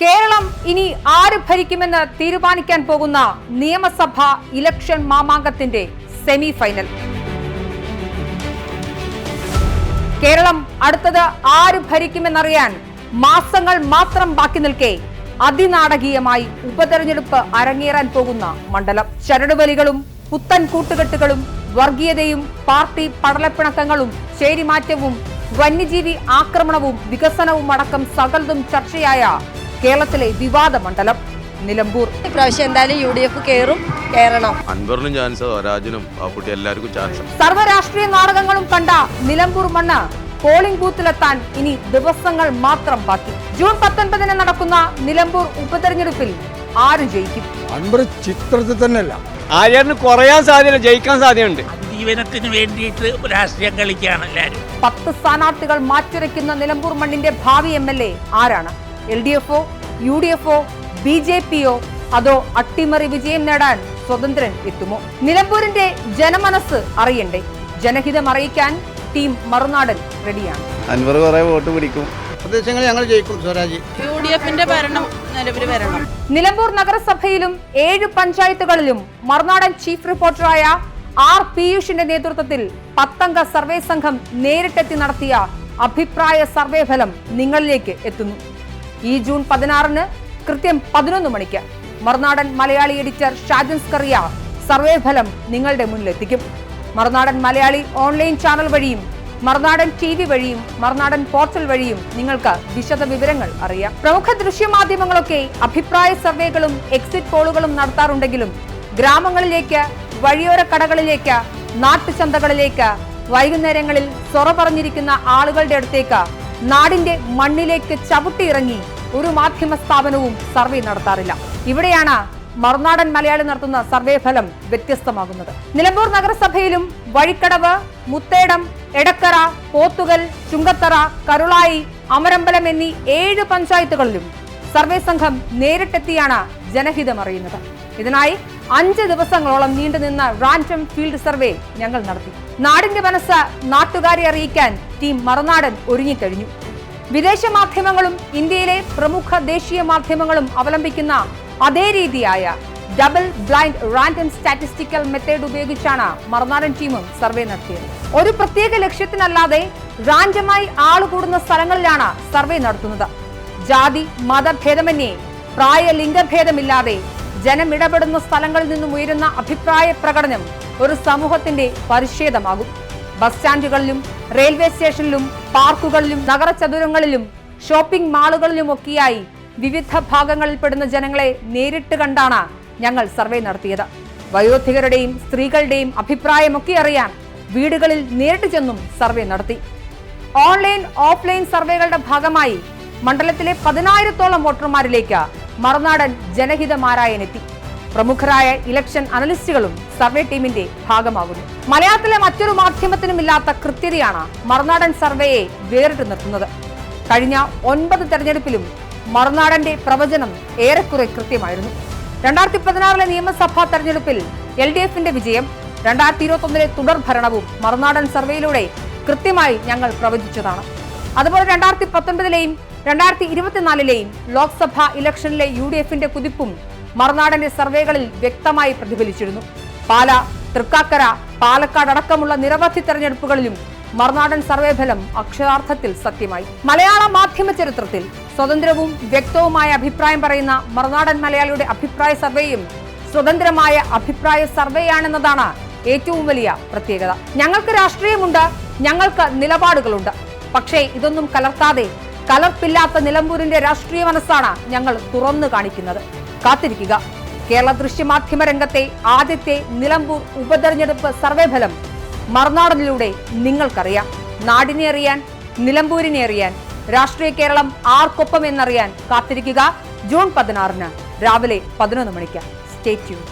കേരളം ഇനി ആര് ഭരിക്കുമെന്ന് തീരുമാനിക്കാൻ പോകുന്ന നിയമസഭ ഇലക്ഷൻ മാമാങ്കത്തിന്റെ സെമി ഫൈനൽ കേരളം അടുത്തത് ആര് ഭരിക്കുമെന്നറിയാൻ മാസങ്ങൾ മാത്രം ബാക്കി നിൽക്കെ അതിനാടകീയമായി ഉപതെരഞ്ഞെടുപ്പ് അരങ്ങേറാൻ പോകുന്ന മണ്ഡലം. ചരടുവലികളും പുത്തൻ കൂട്ടുകെട്ടുകളും വർഗീയതയും പാർട്ടി പടലപ്പിണക്കങ്ങളും ചേരിമാറ്റവും വന്യജീവി ആക്രമണവും വികസനവും അടക്കം സകലതും ചർച്ചയായ കേരളത്തിലെ വിവാദ മണ്ഡലം നിലമ്പൂർ. ഇപ്രാവശ്യം എന്തായാലും യു ഡി എഫ് കയറും കയറണം അൻവറിനും ചാൻസ് രാജനും പാപ്പുട്ടി എല്ലാവർക്കും ചാൻസ് സർവരാഷ്ട്രീയ നാടകങ്ങളും കണ്ട നിലമ്പൂർ മണ്ണ് പോളിംഗ് ബൂത്തിലെത്താൻ ഇനി ദിവസങ്ങൾ മാത്രം ബാക്കി. ജൂൺ പത്തൊൻപതിന് നടക്കുന്ന നിലമ്പൂർ ഉപതെരഞ്ഞെടുപ്പിൽ ആര് ജയിക്കും. അൻവർ ചിത്രത്തിൽ തന്നെയല്ല. ആര്യന് കുറയാൻ സാധ്യത ജയിക്കാൻ സാധ്യതയുണ്ട്. ജീവനത്തിന് വേണ്ടിയിട്ട് രാഷ്ട്രീയം കളിക്കുകയാണ് എല്ലാവരും. പത്ത് സ്ഥാനാർത്ഥികൾ മാറ്റുരയ്ക്കുന്ന നിലമ്പൂർ മണ്ണിന്റെ ഭാവി എം എൽ എ ആരാണ്? എൽ ഡി എഫോ യു ഡി എഫോ ബി ജെ പിയോ അതോ അട്ടിമറി വിജയം നേടാൻ സ്വതന്ത്രൻ എത്തുമോ? നിലമ്പൂരിന്റെ ജനമനസ് അറിയണ്ടേ? ജനഹിതം അറിയിക്കാൻ ടീം മറുനാടൻ റെഡിയാണ്. അൻവർ കുറെ വോട്ട് പിടിക്കും. പ്രദേശങ്ങൾ ഞങ്ങൾ ജയിക്കും സ്വരാജ്. യു ഡി എഫിന്റെ ഭരണം നിലവിൽ വരണം. നിലമ്പൂർ നഗരസഭയിലും ഏഴ് പഞ്ചായത്തുകളിലും മറുനാടൻ ചീഫ് റിപ്പോർട്ടറായ ആർ പീയൂഷിന്റെ നേതൃത്വത്തിൽ പത്തംഗ സർവേ സംഘം നേരിട്ടെത്തി നടത്തിയ അഭിപ്രായ സർവേ ഫലം നിങ്ങളിലേക്ക് എത്തുന്നു. ഈ ജൂൺ പതിനാറിന് കൃത്യം പതിനൊന്ന് മണിക്ക് മറുനാടൻ മലയാളി എഡിറ്റർ ഷാജൻ സ്കറിയ സർവേ ഫലം നിങ്ങളുടെ മുന്നിലെത്തിക്കും. മറുനാടൻ മലയാളി ഓൺലൈൻ ചാനൽ വഴിയും മറുനാടൻ ടി വി വഴിയും മറുനാടൻ പോർട്ടൽ വഴിയും നിങ്ങൾക്ക് വിശദ വിവരങ്ങൾ അറിയാം. പ്രമുഖ ദൃശ്യമാധ്യമങ്ങളൊക്കെ അഭിപ്രായ സർവേകളും എക്സിറ്റ് പോളുകളും നടത്താറുണ്ടെങ്കിലും ഗ്രാമങ്ങളിലേക്ക് വഴിയോര കടകളിലേക്ക് നാട്ടുചന്തകളിലേക്ക് വൈകുന്നേരങ്ങളിൽ സൊറ പറഞ്ഞിരിക്കുന്ന ആളുകളുടെ അടുത്തേക്ക് നാടിന്റെ മണ്ണിലേക്ക് ചവിട്ടിയിറങ്ങി ഒരു മാധ്യമ സ്ഥാപനവും സർവേ നടത്താറില്ല. ഇവിടെയാണ് മറുനാടൻ മലയാളി നടത്തുന്ന സർവേ ഫലം വ്യത്യസ്തമാകുന്നത്. നിലമ്പൂർ നഗരസഭയിലും വഴിക്കടവ് മുത്തേടം എടക്കര പോത്തുകൽ ചുങ്കത്തറ കരുളായി അമരമ്പലം എന്നീ ഏഴ് പഞ്ചായത്തുകളിലും സർവേ സംഘം നേരിട്ടെത്തിയാണ് ജനഹിതം അറിയുന്നത് ഇതിനായി അഞ്ച് ദിവസങ്ങളോളം നീണ്ടുനിന്ന റാൻഡം ഫീൽഡ് സർവേ ഞങ്ങൾ നടത്തി. നാടിന്റെ മനസ്സ് നാട്ടുകാരെ അറിയിക്കാൻ ടീം മറുനാടൻ ഒരുങ്ങിക്കഴിഞ്ഞു. വിദേശ മാധ്യമങ്ങളും ഇന്ത്യയിലെ പ്രമുഖ ദേശീയ മാധ്യമങ്ങളും അവലംബിക്കുന്ന അതേ രീതിയായ double blind random statistical method ഉപയോഗിച്ചാണ് മറുനാടൻ ടീമും സർവേ നടത്തിയത്. ഒരു പ്രത്യേക ലക്ഷ്യത്തിനല്ലാതെ റാൻഡമായി ആളുകൂടുന്ന സ്ഥലങ്ങളിലാണ് സർവേ നടത്തുന്നത്. ജാതി മതഭേദമന്യേ പ്രായ ലിംഗഭേദമില്ലാതെ ജനം ഇടപെടുന്ന സ്ഥലങ്ങളിൽ നിന്നും ഉയരുന്ന അഭിപ്രായ പ്രകടനം ഒരു സമൂഹത്തിന്റെ പരിച്ഛേദമാകും. ബസ് സ്റ്റാൻഡുകളിലും റെയിൽവേ സ്റ്റേഷനിലും പാർക്കുകളിലും നഗരചതുരങ്ങളിലും ഷോപ്പിംഗ് മാളുകളിലുമൊക്കെയായി വിവിധ ഭാഗങ്ങളിൽപ്പെടുന്ന ജനങ്ങളെ നേരിട്ട് കണ്ടാണ് ഞങ്ങൾ സർവേ നടത്തിയത്. വയോധികരുടെയും സ്ത്രീകളുടെയും അഭിപ്രായമൊക്കെ അറിയാൻ വീടുകളിൽ നേരിട്ട് ചെന്നും സർവേ നടത്തി. ഓൺലൈൻ ഓഫ്ലൈൻ സർവേകളുടെ ഭാഗമായി മണ്ഡലത്തിലെ പതിനായിരത്തോളം വോട്ടർമാരിലേക്ക് മറുനാടൻ ജനഹിതമാരായനെത്തി. പ്രമുഖരായ ഇലക്ഷൻ അനലിസ്റ്റുകളും സർവേ ടീമിന്റെ ഭാഗമാകുന്നു. മലയാളത്തിലെ മറ്റൊരു മാധ്യമത്തിനും ഇല്ലാത്ത കൃത്യതയാണ് മറുനാടൻ സർവേയെ വേറിട്ട് നിർത്തുന്നത് കഴിഞ്ഞ ഒൻപത് തെരഞ്ഞെടുപ്പിലും മറുനാടന്റെ പ്രവചനം ഏറെക്കുറെ കൃത്യമായിരുന്നു. രണ്ടായിരത്തി പതിനാറിലെ നിയമസഭാ തെരഞ്ഞെടുപ്പിൽ എൽ ഡി എഫിന്റെ വിജയം രണ്ടായിരത്തി ഇരുപത്തി ഒന്നിലെ തുടർ ഭരണവും മറുനാടൻ സർവേയിലൂടെ കൃത്യമായി ഞങ്ങൾ പ്രവചിച്ചതാണ്. അതുപോലെ രണ്ടായിരത്തി പത്തൊൻപതിലെയും രണ്ടായിരത്തി ഇരുപത്തിനാലിലെയും ലോക്സഭാ ഇലക്ഷനിലെ യു ഡി എഫിന്റെ കുതിപ്പും മറുനാടന്റെ സർവേകളിൽ വ്യക്തമായി പ്രതിഫലിച്ചിരുന്നു. പാല തൃക്കാക്കര പാലക്കാട് അടക്കമുള്ള നിരവധി തെരഞ്ഞെടുപ്പുകളിലും മറുനാടൻ സർവേ ഫലം അക്ഷരാർത്ഥത്തിൽ സത്യമായി. മലയാള മാധ്യമ ചരിത്രത്തിൽ സ്വതന്ത്രവും വ്യക്തവുമായ അഭിപ്രായം പറയുന്ന മറുനാടൻ മലയാളിയുടെ അഭിപ്രായ സർവേയും സ്വതന്ത്രമായ അഭിപ്രായ സർവേയാണെന്നതാണ് ഏറ്റവും വലിയ പ്രത്യേകത. ഞങ്ങൾക്ക് രാഷ്ട്രീയമുണ്ട് ഞങ്ങൾക്ക് നിലപാടുകളുണ്ട്. പക്ഷേ ഇതൊന്നും കലർത്താതെ കലർപ്പില്ലാത്ത നിലമ്പൂരിന്റെ രാഷ്ട്രീയ മനസ്സാണ് ഞങ്ങൾ തുറന്നു കാണിക്കുന്നത്. കാത്തിരിക്കുക. കേരള ദൃശ്യമാധ്യമ രംഗത്തെ ആദ്യത്തെ നിലമ്പൂർ ഉപതെരഞ്ഞെടുപ്പ് സർവേ ഫലം മറുനാടനിലൂടെ നിങ്ങൾക്കറിയാം. നാടിനെ അറിയാൻ നിലമ്പൂരിനെ അറിയാൻ രാഷ്ട്രീയ കേരളം ആർക്കൊപ്പം എന്നറിയാൻ കാത്തിരിക്കുക ജൂൺ പതിനാറിന് രാവിലെ പതിനൊന്ന് മണിക്ക്. Stay tune